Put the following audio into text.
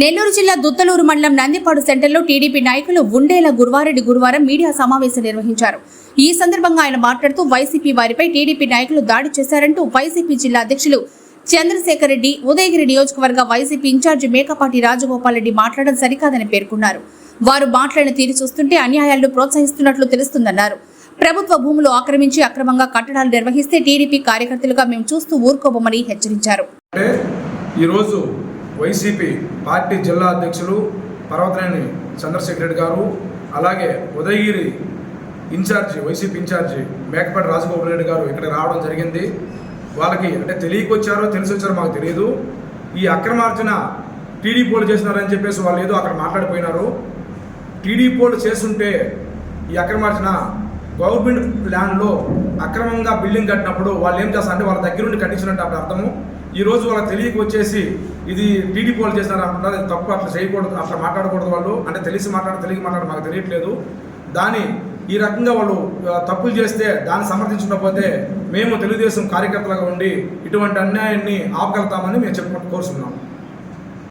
నెల్లూరు జిల్లా దుత్తలూరు మండలం నందిపాడు సెంటర్లో టీడీపీ నాయకులు ఉండేల గురువారెడ్డి గురువారం మీడియా సమావేశం నిర్వహించారు. ఈ సందర్భంగా ఆయన మాట్లాడుతూ వైసీపీ వారిపై టీడీపీ నాయకులు దాడి చేశారంటూ వైసీపీ జిల్లా అధ్యక్షులు చంద్రశేఖర్ రెడ్డి ఉదయగిరి నియోజకవర్గ వైసీపీ ఇన్ఛార్జి మేకపాటి రాజగోపాల్ రెడ్డి మాట్లాడడం సరికాదని పేర్కొన్నారు. వారు మాట్లాడిన తీరు చూస్తుంటే అన్యాయాలను ప్రోత్సహిస్తున్నట్లు తెలుస్తుందన్నారు. ప్రభుత్వ భూములు ఆక్రమించి అక్రమంగా కట్టడాలు నిర్వహిస్తే టీడీపీ కార్యకర్తలుగా మేము చూస్తూ ఊరుకోబోమని హెచ్చరించారు. ఈరోజు వైసీపీ పార్టీ జిల్లా అధ్యక్షులు పర్వతనేని చంద్రశేఖర్ రెడ్డి గారు అలాగే Udayagiri incharge YCP incharge Mekapati Rajagopal Reddy గారు ఇక్కడ రావడం జరిగింది. వాళ్ళకి అంటే తెలియకొచ్చారో తెలిసి వచ్చారో మాకు తెలియదు. ఈ అక్రమార్జన టీడీపీ చేసినారని చెప్పేసి వాళ్ళు ఏదో అక్కడ మాట్లాడిపోయినారు. టీడీపీ చేస్తుంటే ఈ అక్రమార్జన గవర్నమెంట్ ల్యాండ్లో అక్రమంగా బిల్డింగ్ కట్టినప్పుడు వాళ్ళు ఏం చేస్తారంటే వాళ్ళ దగ్గరుండి కట్టించినట్టు అప్పుడు అర్థము. ఈ రోజు వాళ్ళకి తెలియక వచ్చేసి ఇది టీడీపీ వాళ్ళు చేసినారు అంటున్నారు. తప్పు అట్లా చేయకూడదు అట్లా మాట్లాడకూడదు వాళ్ళు. అంటే తెలిసి మాట్లాడ తెలియక మాట్లాడ మాకు తెలియట్లేదు. దాని ఈ రకంగా వాళ్ళు తప్పులు చేస్తే దాన్ని సమర్థించకపోతే మేము తెలుగుదేశం కార్యకర్తలుగా ఉండి ఇటువంటి అన్యాయాన్ని ఆపగలుగుతామని మేము చెప్పుకుంటూ కోరుతున్నాం